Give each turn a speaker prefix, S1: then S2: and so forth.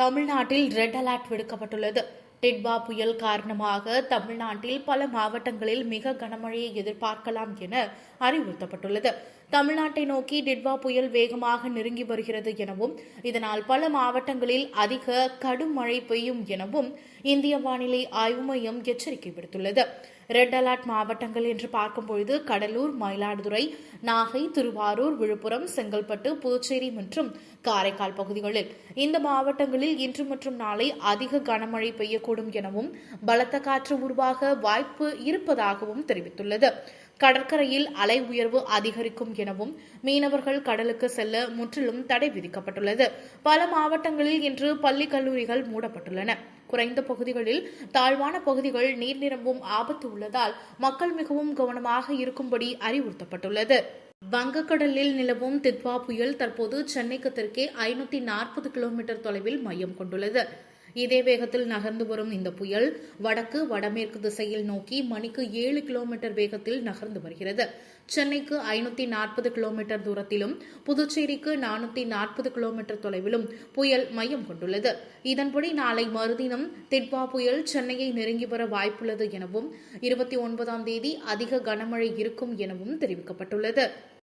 S1: தமிழ்நாட்டில் red alert விடுக்கப்பட்டுள்ளது. டிட்வா புயல் காரணமாக தமிழ்நாட்டில் பல மாவட்டங்களில் மிக கனமழையை எதிர்பார்க்கலாம் என அறிவுறுத்தப்பட்டுள்ளது. தமிழ்நாட்டை நோக்கி டிட்வா புயல் வேகமாக நெருங்கி வருகிறது எனவும் இதனால் பல மாவட்டங்களில் அதிக கடும் மழை பெய்யும் எனவும் இந்திய வானிலை ஆய்வு மையம் எச்சரிக்கை விடுத்துள்ளது. ரெட் அலர்ட் மாவட்டங்கள் என்று பார்க்கும்பொழுது கடலூர் மயிலாடுதுறை நாகை திருவாரூர் விழுப்புரம் செங்கல்பட்டு புதுச்சேரி மற்றும் காரைக்கால் பகுதிகளில். இந்த மாவட்டங்களில் இன்று மற்றும் நாளை அதிக கனமழை பெய்யக்கூடும் எனவும் பலத்த காற்று உருவாக வாய்ப்பு இருப்பதாகவும் தெரிவித்துள்ளது. கடற்கரையில் அலை உயர்வு அதிகரிக்கும் எனவும் மீனவர்கள் கடலுக்கு செல்ல முற்றிலும் தடை விதிக்கப்பட்டுள்ளது. பல மாவட்டங்களில் இன்று பள்ளி கல்லூரிகள் மூடப்பட்டுள்ளன. குறைந்த பகுதிகளில் தாழ்வான பகுதிகள் நீர் நிரம்பும் ஆபத்து உள்ளதால் மக்கள் மிகவும் கவனமாக இருக்கும்படி அறிவுறுத்தப்பட்டுள்ளது. வங்கக்கடலில் நிலவும் தித்வா புயல் தற்போது சென்னைக்கு தெற்கே ஐநூத்தி நாற்பது கிலோமீட்டர் தொலைவில் மையம் கொண்டுள்ளது. இதே வேகத்தில் நகர்ந்து வரும் இந்த புயல் வடக்கு வடமேற்கு திசையில் நோக்கி மணிக்கு ஏழு கிலோமீட்டர் வேகத்தில் நகர்ந்து வருகிறது. சென்னைக்கு ஐநூத்தி நாற்பது கிலோமீட்டர் தூரத்திலும் புதுச்சேரிக்கு நானூத்தி நாற்பது கிலோமீட்டர் தொலைவிலும் புயல் மையம் கொண்டுள்ளது. இதன்படி நாளை மறுதினம் திட்வா புயல் சென்னையை நெருங்கி வர வாய்ப்புள்ளது எனவும் இருபத்தி ஒன்பதாம் தேதி அதிக கனமழை இருக்கும் எனவும் தெரிவிக்கப்பட்டுள்ளது.